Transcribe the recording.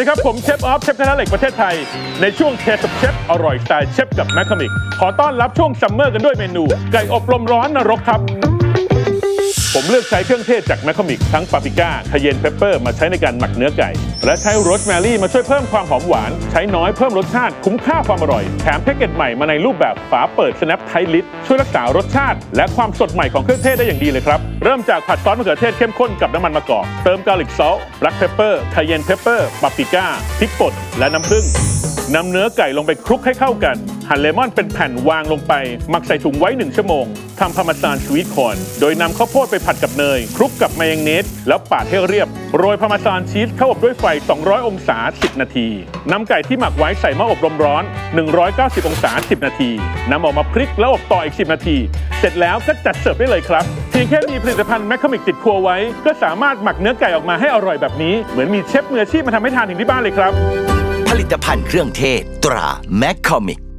ดีครับ ผมเชฟออฟเชฟคณะทะเหล็กประเทศไทย ในช่วงเทสเชฟอร่อยสไตล์เชฟกับแมคคามิก ขอต้อนรับช่วงซัมเมอร์กันด้วยเมนู ไก่อบลมร้อนนรกครับ ผมเลือกใช้เครื่องเทศจากแมคคามิกทั้งปาปริก้าคาเยนเปปเปอร์มาใช้ในการหมักเนื้อไก่ และใช้โรสแมรี่มาช่วยเพิ่มความหอมหวาน ใช้น้อยเพิ่มรสชาติคุ้มค่าความอร่อย แถมแพ็กเกจใหม่มาในรูปแบบฝาเปิด snap ไทลิตช่วยรักษารสชาติ และความสดใหม่ของเครื่องเทศได้อย่างดีเลยครับ เริ่มจากผัดซอสมะเขือเทศเข้มข้นกับน้ำมันมะกอกเติมกาลิกซอลแบล็กเพปเปอร์คาเยนเพปเปอร์ปาปริก้าพริกป่นและน้ำผึ้งนำเนื้อไก่ลงไปคลุกให้เข้ากัน หั่นเลมอนเป็นแผ่นวางลงไปหมักใส่ถุงไว้ 1 ชั่วโมงทำพาร์มาซานสวีทคอนโดยนำข้าวโพดไปผัดกับเนยคลุกกับมายองเนสแล้วปาดให้เรียบ โรยพาร์มาซานชีสเข้าอบด้วยไฟ 200 องศา 10 นาทีนำไก่ที่หมักไว้ใส่หม้ออบลมร้อน 190 องศา 10 นาทีนำออกมาพลิกแล้วอบต่ออีก 10 นาที เสร็จแล้วก็จัดเสิร์ฟได้เลยครับเพียงแค่มีผลิตภัณฑ์แมคคามิกติดครัวไว้ ก็สามารถหมักเนื้อไก่ออกมาให้อร่อยแบบนี้เหมือนมีเชฟมืออาชีพมาทำให้ทานถึงที่บ้านเลยครับ ผลิตภัณฑ์เครื่องเทศตราแมคคอมิก